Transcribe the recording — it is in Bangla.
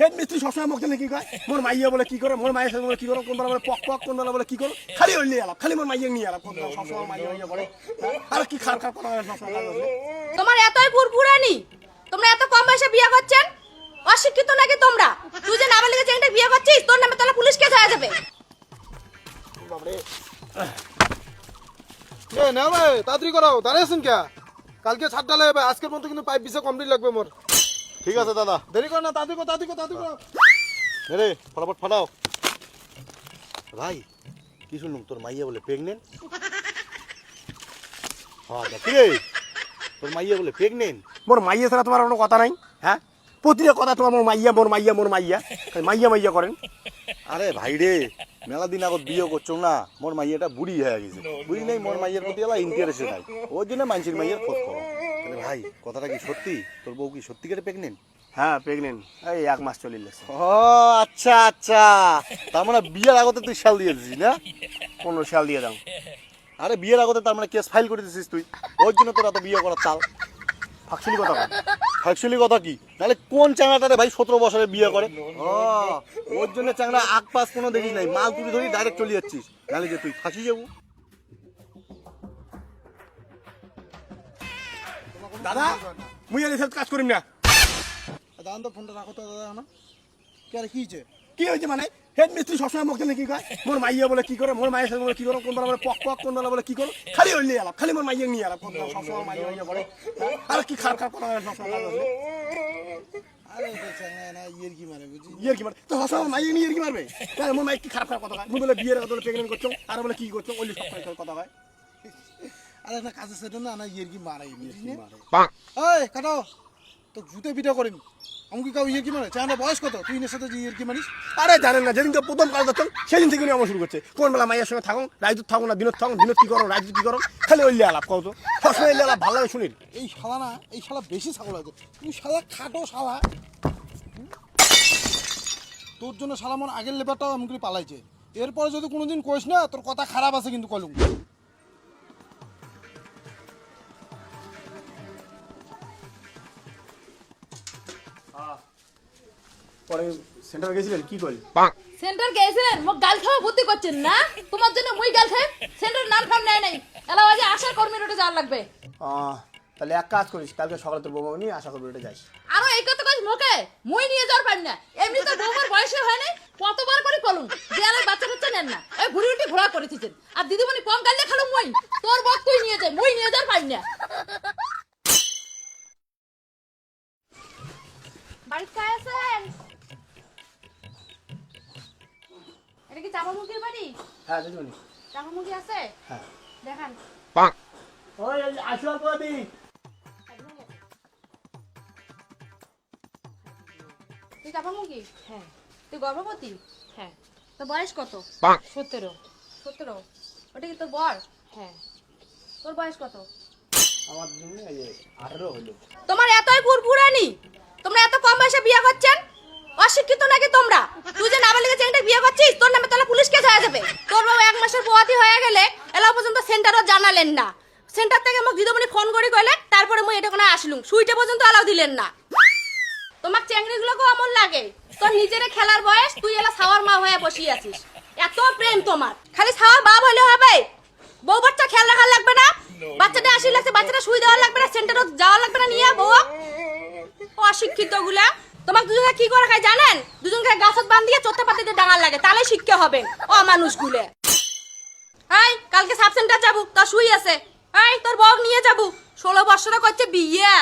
হেড মিস্ত্রি সবসময় মুখ কি কয়? মোর মাইয়া বলে কি করে? মোর মায়ের সাথে বলে কি করো? কোন বলে পক পক কোন বেলা বলে কি করো? খালি ওই নিয়ে খালি মোর মাইয়া নিয়ে আলাপ কোন সবসময় মাইয়া মাইয়া বলে? আর কি খারাপ খারাপ কথা সবসময় তোমার এতই ফুরফুরানি। তোমরা এত কম বয়সে বিয়ে করছেন? অশিক্ষিত নাকি তোমরা? তুই যে নাবালিকা চেংটা বিয়ে করছিস তোর নামে তাহলে পুলিশ কেস হয়ে যাবে। বাবারে এ না ভাই তাড়াতাড়ি করাও দাঁড়িয়েছেন কে? কালকে ঢালাই হবে আজকের মধ্যে কিন্তু পাইপ বিছে কমপ্লিট লাগবে মোর। ঠিক আছে দাদা। দেরি কর না তাড়াতাড়ি কর তাড়াতাড়ি কর তাড়াতাড়ি কর। রে ফটাফট ফাটাও। ভাই কি শুনলুম তোর মাইয়া বলে প্রেগনেন্ট হ্যাঁ দেখি রে? তোর মাইয়া বলে প্রেগনেন্ট মোর মাইয়া ছাড়া তোমার কোনো কথা নাই? হ্যাঁ? প্রতিটা কথা তোমার মোর মাইয়া মোর মাইয়া মোর মাইয়া। মাইয়া মাইয়া করেন। আরে ভাই রে মেলা দিন আগত বিয়ে করছ না মোর মাইয়াটা বুড়ি হয়ে গেছে। বুঝি নাই মোর মাইয়ের প্রতি এলা ইন্টারেস্ট নাই। ওই জন্য মানুষের মাইয়ের খোঁজ করো। ভাই কথাটা কি সত্যি? তোর বউ কি সত্যিকারে প্রেগনেন্ট হ্যাঁ প্রেগনেন্ট এই এক মাস চলে গেছে। ও আচ্ছা আচ্ছা। তার মানে বিয়ের আগতে তুই শাল দিয়ে দিছিস না? পনেরো সাল দিয়ে দাও। আরে বিয়ের আগতে তার মানে কেস ফাইল করে দিছিস তুই। ওর জন্য তোর এত বিয়ে করার চাল ফাঁকশুলি কথা। অ্যাকচুয়ালি কথা কি? নাহলে কোন চাংড়াটারে ভাই সতেরো বছরে বিয়ে করে? ও ওর জন্য চাংড়া আগ পাস কোনো দেখিস নাই। মাল তুলি ধরি ডাইরেক্ট চলে যাচ্ছিস। নাহলে যে তুই ফাঁসি যাব। দাদা মুই আর এসব কাজ করিম না। দাঁড়ান তো ফোনটা রাখো তো দাদা না কে আর কি হয়েছে কি হয়েছে মানে? হেড মিস্ত্রি সবসময় মুখ কি কয় মোর মাইয়া বলে কি করে মোর মায়ের সাথে বলে কি করো কোন বেলা বলে পক পক কোন বেলা বলে কি করো খালি ওই নিয়ে আলাপ খালি মোর মাইয়া নিয়ে আলাপ কোন সবসময় মাইয়া মাইয়া বলে। হ্যাঁ? আর কি খারাপ খারাপ কথা সবসময় আরে না কি মারে বুঝি ইয়ের কি মারে তো সবসময় মাইয়া নিয়ে ইয়ের কি মারবে? মোর মাইয়া কি খারাপ খারাপ কথা কয়? মুই বলে বিয়ের কথা বলে প্রেগনেন্ট করছ আর বলে কি করছ ওই সব কথা- কথা কয়। আরে না কাজে সেটা না না ইয়ের কি মারে বুঝি এই কাটো তো জুতে পিঠা করিম আমি কি কাউ ইয়ের কি মারে চাঁদা বয়স কত? তুই এর সাথে ইয়ের কি মারিস? আরে জানেন না যেদিন তো প্রথম কাজ করতাম সেদিন থেকে আমার শুরু করছে। কোন বেলা মাইয়ার সঙ্গে থাকুন রাইজুত থাকুন না দিনত থাকুন দিনত কি করো রাইজুত কি করো খালি ওই আলাপ কত সবসময় ওই আলাপ ভালো লাগে শুনিন এই শালা না এই শালা বেশি ছাগল আছে। তুই শালা খাটো শালা। তোর জন্য শালা মন আগের লেবারটাও করে পালাইছে। এরপরে যদি কোনোদিন কইস না তোর কথা খারাপ আছে কিন্তু কলম। পরে সেন্টারে গেছিলেন? কি সেন্টার মোক গাল খাওয়া ভর্তি করছেন না? তোমার জন্য মুই গাল খাই সেন্টার নাম ফাম নেয় নাই। এলা বাজে আশা কর্মী রোডে যাওয়ার লাগবে। তাহলে এক কাজ করিস কালকে সকালে তোর বৌমা নিয়ে আশা করবি ওটা যাইস আরও এই কথা মোকে মুই নিয়ে যাওয়ার পারি না। এমনি তো বৌমার বয়সে হয় নাই কতবার করে কলুম? দেয়ালে বাচ্চা বাচ্চা নেন না। এই ঘুরি উঠি ঘোরা করেছিছেন আর দিদিমণি কম গালে খালো মই। তোর বক তুই নিয়ে যাই মুই নিয়ে যাওয়ার পারি না। বাড়ি? হ্যাঁ দিদিমণি চাপামুখি আছে? হ্যাঁ। দেখান। ওই আসো তুই চাপামুখি হ্যাঁ। তুই গর্ভবতী? হ্যাঁ। তোর বয়স কত? সতেরো। সতেরো? ওটা কি তোর বর? হ্যাঁ। তোর বয়স কত? আমার আঠেরো হলো। তোমার এতই ফুরফুরানি তোমরা এত কম বয়সে বিয়ে করছেন অশিক্ষিত নাকি তোমরা তুই যে বিয়ে করছিস? তোর নামে তাহলে পুলিশ কেস যাবে। তোর বাবা এক মাসের পোয়াতি হয়ে গেলে এলা পর্যন্ত সেন্টারও জানালেন না। সেন্টার থেকে মোক দিদমণি ফোন করে কইলে তারপরে মুই এটা কোনো আসলুম। সুইটা পর্যন্ত আলাও দিলেন না। তোমার চেংড়িগুলোকেও অমন লাগে। তোর নিজের খেলার বয়স, তুই এলা ছাওয়ার মা হয়ে বসিয়ে আছিস। এত প্রেম তোমার। খালি ছাওয়ার বাপ হলে হবে। বউ বাচ্চা খেয়াল রাখার লাগবে না। বাচ্চাটা আসি লাগছে, বাচ্চাটা শুই দেওয়ার লাগবে না, সেন্টারও যাওয়া লাগবে না, নিয়ে বউ। অশিক্ষিতগুলা তোমাকে দুজনে কি করে খায় জানেন? দুজনকে গাছত বান দিয়ে চোদ্দ পাতিতে ডাঙার লাগে তাহলে শিক্ষা হবে ও মানুষ গুলে এই, কালকে সাব সেন্টার যাব, তা শুই আছে। এই, তোর বউ নিয়ে যাব। ষোলো বছর করছে বিয়ে।